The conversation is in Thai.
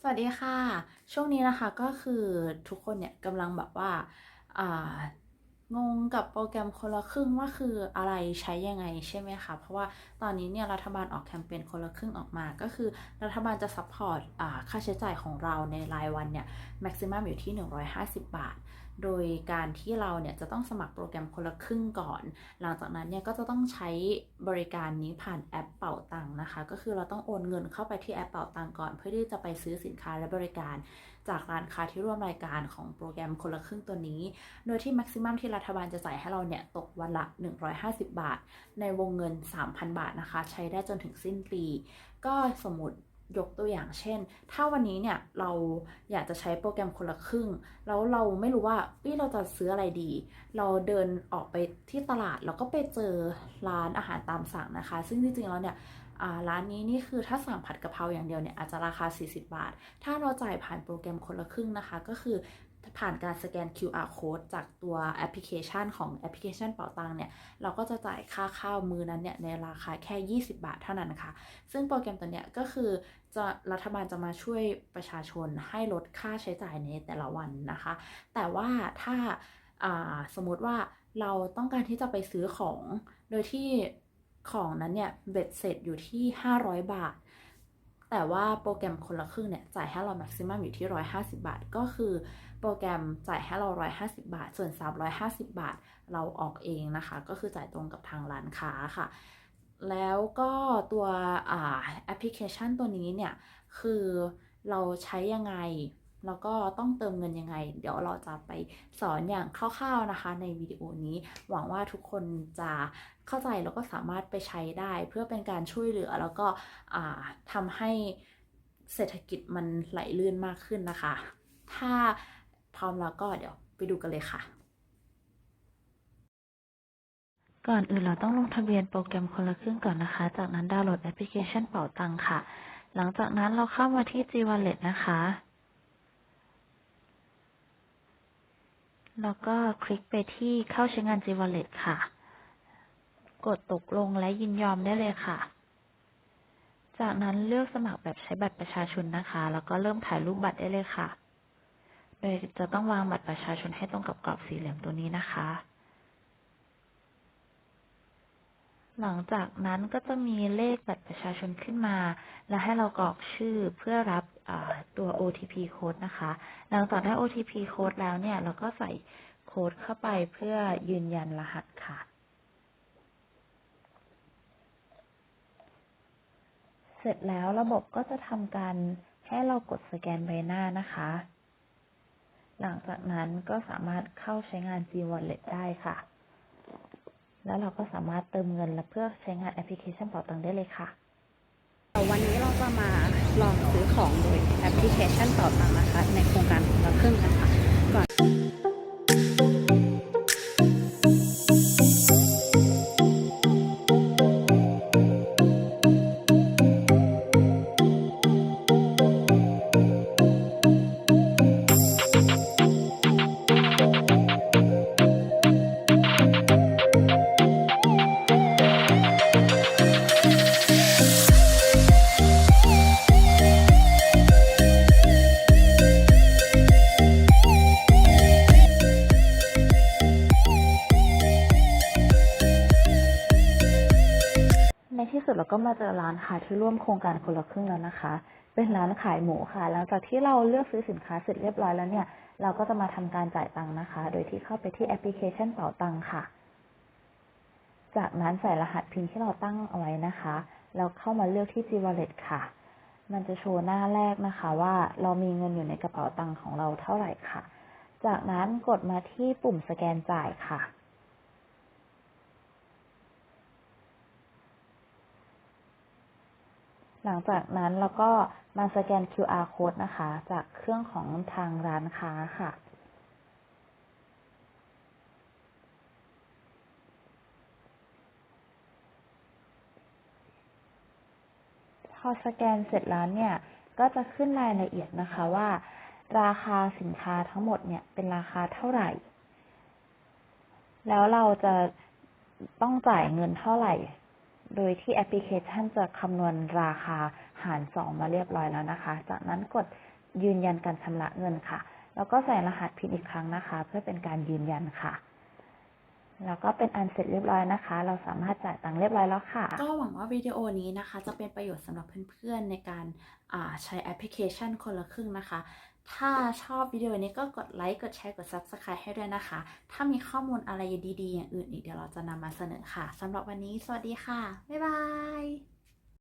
สวัสดีค่ะ ช่วงนี้นะคะก็คือทุกคนเนี่ยกำลังแบบว่าอ่างงกับโปรแกรมคนละครึ่งว่าคืออะไรใช้ยังไงใช่ไหมคะ เพราะว่าตอนนี้เนี่ยรัฐบาลออกแคมเปญคนละครึ่งออกมา ก็คือรัฐบาลจะซัพพอร์ตค่าใช้จ่ายของเราในรายวันเนี่ยแม็กซิมัมอยู่ที่ 150 บาท โดยการที่เราเนี่ยจะต้องสมัครโปรแกรมคนละครึ่งก่อน หลังจากนั้นเนี่ยก็จะต้องใช้บริการนี้ผ่านแอปเป่าตังนะคะ ก็คือเราต้องโอนเงินเข้าไปที่แอปเป่าตังก่อน เพื่อที่จะไปซื้อสินค้าและบริการ จากร้านค้าที่ร่วมรายการของโปรแกรมคนละครึ่งตัวนี้ โดยที่แม็กซิมัมที่รัฐบาลจะจ่ายให้เราเนี่ยตกวันละ 150 บาท ในวงเงิน 3,000 บาทนะคะ ใช้ได้จนถึงสิ้นปี ก็สมมติ ยกตัวอย่างเช่น ถ้าวันนี้เนี่ยเราอยากจะใช้โปรแกรมคนละครึ่ง แล้วเราไม่รู้ว่าเอ้ยเราจะซื้ออะไรดี เราเดินออกไปที่ตลาดแล้วก็ไปเจอร้านอาหารตามสั่งนะคะ ซึ่งจริงๆแล้วเนี่ยร้านนี้นี่คือถ้าสั่งผัดกะเพราอย่างเดียวเนี่ยอาจจะราคา 40 บาท ถ้าเราจ่ายผ่านโปรแกรมคนละครึ่งนะคะ ก็คือ ผ่านการสแกน QR code จากตัวแอปพลิเคชันของแอปพลิเคชันเป๋าตังเนี่ย เราก็จะจ่ายค่าข้าวมือนั้นเนี่ย ในราคาแค่ 20 บาทเท่านั้นนะคะ ซึ่งโปรแกรมตัวเนี้ยก็คือจะรัฐบาลจะมาช่วยประชาชนให้ลดค่าใช้จ่ายในแต่ละวันนะคะ แต่ว่าถ้าาสมมติว่าเราต้องการที่จะไปซื้อของ โดยที่ของนั้นเนี่ยเบ็ดเสร็จอยู่ที่ 500 บาท แต่ว่าโปรแกรมคนละครึ่งเนี่ยจ่ายให้เราแม็กซิมัมอยู่ที่ 150 บาท ก็คือโปรแกรมจ่ายให้เรา 150 บาท ส่วน 350 บาทเราออกเองนะคะ ก็คือจ่ายตรงกับทางร้านค้าค่ะ แล้วก็ตัวอแอปพลิเคชันตัวนี้เนี่ย คือเราใช้ยังไง แล้วก็ต้องเติมเงินยังไง เดี๋ยวเราจะไปสอนอย่างคร่าวๆนะคะ ในวิดีโอนี้ หวังว่าทุกคนจะเข้าใจแล้วก็สามารถไปใช้ได้ เพื่อเป็นการช่วยเหลือแล้วก็ทำให้เศรษฐกิจมันไหลลื่นมากขึ้นนะคะ ถ้าพร้อมแล้วก็เดี๋ยวไปดูกันเลยค่ะ ก่อนอื่นเราต้องลงทะเบียนโปรแกรมคนละครึ่งก่อนนะคะ จากนั้นดาวน์โหลดแอปพลิเคชันเป๋าตังค่ะ หลังจากนั้นเราเข้ามาที่ G Wallet นะคะ แล้วก็คลิกไปที่เข้าใช้งาน G Wallet ค่ะ กดตกลงและยินยอมได้เลยค่ะ จากนั้นเลือกสมัครแบบใช้บัตรประชาชนนะคะ แล้วก็เริ่มถ่ายรูปบัตรได้เลยค่ะ โดยจะต้องวางบัตรประชาชนให้ตรงกับกรอบสี่เหลี่ยมตัวนี้นะคะ หลังจากนั้นก็จะมีเลขบัตรประชาชนขึ้นมา และให้เรากรอกชื่อเพื่อรับตัว OTP code นะคะ หลังจากได้ OTP code แล้วเนี่ย เราก็ใส่โค้ดเข้าไปเพื่อยืนยันรหัสค่ะ เสร็จแล้วระบบก็จะทำการให้เรากดสแกนใบหน้านะคะ หลังจากนั้นก็สามารถเข้าใช้งาน G Wallet ได้ค่ะ แล้วเราก็สามารถเติมเงินและเพื่อใช้งานแอปพลิเคชันเป๋าตังได้เลยค่ะวันนี้เราจะมาลองซื้อของโดยแอปพลิเคชันเป่าตังนะคะ ในโครงการคนละครึ่งกันะคะก่อน ในที่สุดเราก็มาเจอร้านค้าที่ร่วมโครงการคนละครึ่งแล้วนะคะ เป็นร้านขายหมูค่ะ หลังจากที่เราเลือกซื้อสินค้าเสร็จเรียบร้อยแล้วเนี่ย เราก็จะมาทำการจ่ายตังค์นะคะ โดยที่เข้าไปที่แอปพลิเคชันเป๋าตังค์ค่ะ จากนั้นใส่รหัสพินที่เราตั้งเอาไว้นะคะ แล้วเข้ามาเลือกที่ G Wallet ค่ะ มันจะโชว์หน้าแรกนะคะ ว่าเรามีเงินอยู่ในกระเป๋าตังค์ของเราเท่าไหร่ค่ะ จากนั้นกดมาที่ปุ่มสแกนจ่ายค่ะ หลังจากนั้นเราก็มาสแกน QR code นะคะ จากเครื่องของทางร้านค้าค่ะ พอสแกนเสร็จแล้วเนี่ย ก็จะขึ้นรายละเอียดนะคะว่า ราคาสินค้าทั้งหมดเนี่ยเป็นราคาเท่าไหร่ แล้วเราจะต้องจ่ายเงินเท่าไหร่ โดยที่แอปพลิเคชันจะคำนวณราคาหาร 2 มาเรียบร้อยแล้วนะคะ จากนั้นกดยืนยันการชำระเงินค่ะ แล้วก็ใส่รหัสพินอีกครั้งนะคะ เพื่อเป็นการยืนยันค่ะ แล้วก็เป็นอันเสร็จเรียบร้อยนะคะ เราสามารถจ่ายตังค์เรียบร้อยแล้วค่ะ ก็หวังว่าวิดีโอนี้นะคะ จะเป็นประโยชน์สำหรับเพื่อนๆในการใช้แอปพลิเคชันคนละครึ่งนะคะ ถ้าชอบวิดีโอนี้ก็กดไลค์ กดแชร์ กด Subscribe ให้ด้วยนะคะ ถ้ามีข้อมูลอะไรดีๆ อย่างอื่นอีกเดี๋ยวเราจะนำมาเสนอค่ะสำหรับวันนี้ สวัสดีค่ะ บ๊ายบาย